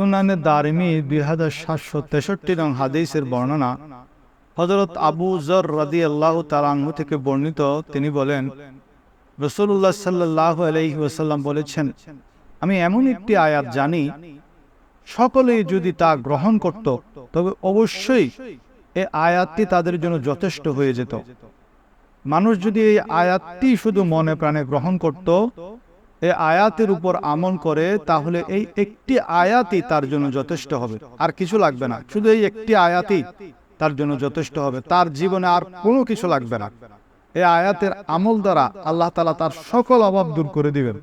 সুনানে দারিমি দুই হাজার সাতশো তেষট্টি রং হাদিসের বর্ণনা হজরত আবু জর রাদি আল্লাহ তালাঙ্গু থেকে বর্ণিত। তিনি বলেন রসুল্লাহ সাল্লাহ আলহি ওসাল্লাম বলেছেন, আমি এমন একটি আয়াত জানি সকলেই যদি তা গ্রহণ করত, তবে অবশ্যই এ আয়াতটি তাদের জন্য যথেষ্ট হয়ে যেত। মানুষ যদি এই আয়াতটি শুধু মনে প্রাণে গ্রহণ করত এই আয়াতের উপর আমল করে, তাহলে এই একটি আয়াতই তার জন্য যথেষ্ট হবে। আর কিছু লাগবে না। শুধু এই একটি আয়াতই তার জন্য যথেষ্ট হবে। তার জীবনে আর কোনো কিছু লাগবে না। এই আয়াতের আমল দ্বারা আল্লাহ তালা তার সকল অভাব দূর করে দিবেন।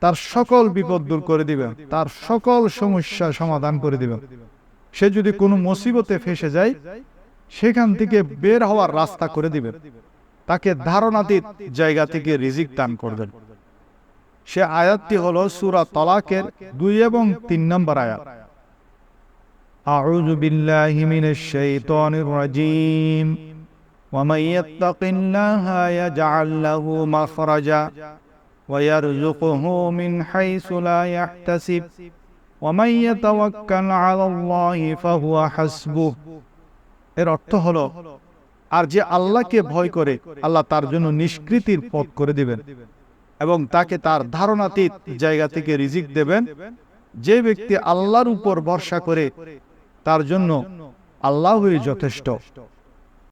তার সকল বিপদ দূর করে দিবেন। তার সকল সমস্যা সমাধান করে দিবেন। সে যদি কোনো মুসিবতে ফেসে যায়, সেখান থেকে বের হওয়ার রাস্তা করে দিবেন। তাকে ধারণাতীত জায়গা থেকে রিজিক দান করবেন। সে আয়াতটি হলো সুরা তলাকের দুই এবং তিন নম্বর আয়াত أعوذ بالله من الشيطان الرجيم ومن يتق الله يجعل له مخرجا ويرزقه من حيث لا يحتسب ومن يتوكل على الله فهو حسبه এর অর্থ হলো আর যে আল্লাহকে ভয় করে আল্লাহ তার জন্য নিষ্কৃতির পথ করে দিবেন এবং তাকে তার ধারণাতীত জায়গা থেকে রিজিক দেবেন। যে ব্যক্তি আল্লাহর উপর ভরসা করে, তার জন্য আল্লাহই যথেষ্ট।